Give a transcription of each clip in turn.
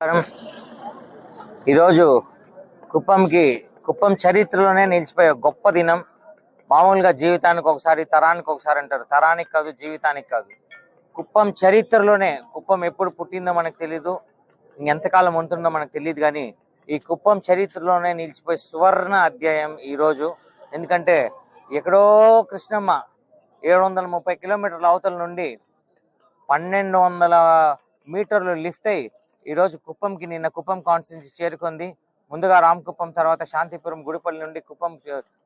నమస్కారం. ఈరోజు కుప్పంకి కుప్పం చరిత్రలోనే నిలిచిపోయే గొప్ప దినం. మామూలుగా జీవితానికి ఒకసారి తరానికి ఒకసారి అంటారు. తరానికి కాదు జీవితానికి కాదు. కుప్పం చరిత్రలోనే కుప్పం ఎప్పుడు పుట్టిందో మనకు తెలీదు. ఇంకెంతకాలం ఉంటుందో మనకు తెలియదు కానీ ఈ కుప్పం చరిత్రలోనే నిలిచిపోయే సువర్ణ అధ్యాయం ఈ రోజు ఎందుకంటే ఎక్కడో కృష్ణమ్మ ఏడు వందల ముప్పై కిలోమీటర్ల అవతల నుండి పన్నెండు వందల మీటర్లు లిఫ్ట్ అయ్యి ఈరోజు కుప్పంకి నిన్న కుప్పం కాన్స్టిట్యూన్సీ చేరుకుంది. ముందుగా రామకుప్పం తర్వాత శాంతిపురం గుడిపల్లి నుండి కుప్పం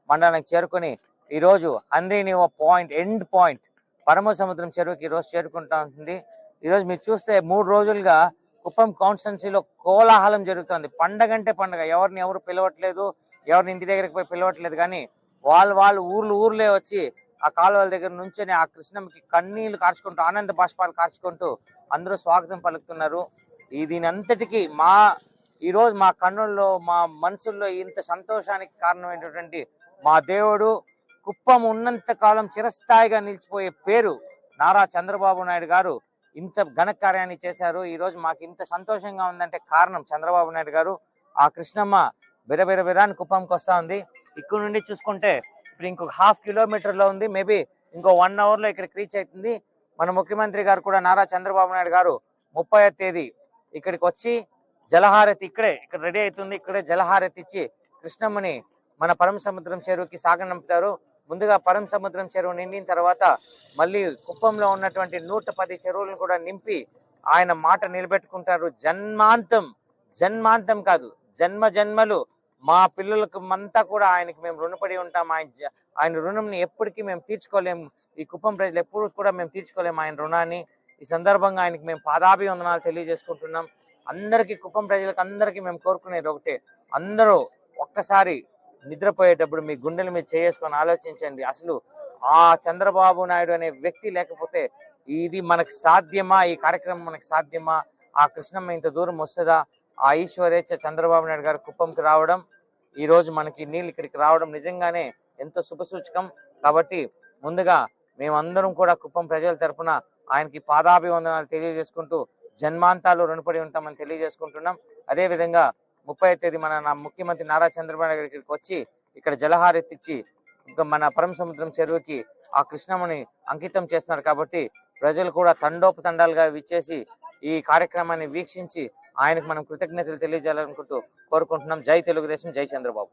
మండలానికి చేరుకొని ఈరోజు అంద్రీని ఓ point end point Paramasamudram చెరువుకి ఈరోజు చేరుకుంటా ఉంటుంది ఈరోజు మీరు చూస్తే మూడు రోజులుగా కుప్పం కాన్స్టిట్యున్సీలో కోలాహలం జరుగుతుంది. పండగ అంటే పండగ. ఎవరిని ఎవరు పిలవట్లేదు ఎవరిని ఇంటి దగ్గరికి పోయి పిలవట్లేదు కానీ వాళ్ళు వాళ్ళు ఊర్లు ఊర్లే వచ్చి ఆ కాలువల దగ్గర నుంచొని ఆ కృష్ణమ్మకి కన్నీళ్ళు కార్చుకుంటూ ఆనంద బాష్పాలు కార్చుకుంటూ అందరూ స్వాగతం పలుకుతున్నారు. ఈ దీని అంతటికి మా ఈరోజు మా కన్నుల్లో మా మనసుల్లో ఇంత సంతోషానికి కారణమైనటువంటి మా దేవుడు కుప్పం ఉన్నంత కాలం చిరస్థాయిగా నిలిచిపోయే పేరు నారా చంద్రబాబు నాయుడు గారు ఇంత ఘనకార్యాన్ని చేశారు. ఈరోజు మాకు ఇంత సంతోషంగా ఉందంటే కారణం చంద్రబాబు నాయుడు గారు. ఆ కృష్ణమ్మ బిర బిర బిరాని కుప్పంకి వస్తా ఉంది. ఇక్కడ నుండి చూసుకుంటే ఇప్పుడు ఇంకొక హాఫ్ కిలోమీటర్లో ఉంది. మేబీ ఇంకో వన్ అవర్లో ఇక్కడ ఇక్కడికి రీచ్ అవుతుంది. మన ముఖ్యమంత్రి గారు కూడా నారా చంద్రబాబు నాయుడు గారు ముప్పై తేదీ ఇక్కడికి వచ్చి జలహారతి ఇక్కడే ఇక్కడ రెడీ అవుతుంది. ఇక్కడే జలహారతి ఇచ్చి కృష్ణమ్మని మన పరమ సముద్రం చెరువుకి సాగనంపుతారు. ముందుగా పరమ సముద్రం చెరువు నిండిన తర్వాత మళ్ళీ కుప్పంలో ఉన్నటువంటి నూట పది చెరువులను కూడా నింపి ఆయన మాట నిలబెట్టుకుంటారు. జన్మాంతం జన్మాంతం కాదు జన్మ జన్మలు. మా పిల్లలకు అంతా కూడా ఆయనకి మేము రుణపడి ఉంటాం. ఆయన ఆయన రుణంని ఎప్పటికీ మేము తీర్చుకోలేము. ఈ కుప్పం ప్రజలు ఎప్పుడు కూడా మేము తీర్చుకోలేము ఆయన రుణాన్ని. ఈ సందర్భంగా ఆయనకి మేము పాదాభివందనాలు తెలియజేసుకుంటున్నాం. అందరికీ కుప్పం ప్రజలకు అందరికీ మేము కోరుకునేది ఒకటే. అందరూ ఒక్కసారి నిద్రపోయేటప్పుడు మీ గుండెల మీద చేసుకొని ఆలోచించండి. అసలు ఆ చంద్రబాబు నాయుడు అనే వ్యక్తి లేకపోతే ఇది మనకు సాధ్యమా? ఈ కార్యక్రమం మనకు సాధ్యమా? ఆ కృష్ణమ్మ ఇంత దూరం వస్తుందా? ఆ ఈశ్వరేచ్ఛ చంద్రబాబు నాయుడు గారు కుప్పంకి రావడం ఈ రోజు మనకి నీళ్ళు ఇక్కడికి రావడం నిజంగానే ఎంతో శుభసూచకం. కాబట్టి ముందుగా మేమందరం కూడా కుప్పం ప్రజల తరపున ఆయనకి పాదాభివందనాలు తెలియజేసుకుంటూ జన్మాంతాలు రుణపడి ఉంటామని తెలియజేసుకుంటున్నాం. అదే విధంగా ముప్పై తేదీ మన నా ముఖ్యమంత్రి నారా చంద్రబాబు నాయుడు ఇక్కడికి వచ్చి ఇక్కడ జలహారెత్తిచ్చి ఇంకా మన పరమ సముద్రం చెరువుకి ఆ కృష్ణముని అంకితం చేస్తున్నారు కాబట్టి ప్రజలు కూడా తండోపతండాలుగా విచ్చేసి ఈ కార్యక్రమాన్ని వీక్షించి ఆయనకు మనం కృతజ్ఞతలు తెలియజేయాలనుకుంటూ కోరుకుంటున్నాం. జై తెలుగుదేశం జై చంద్రబాబు.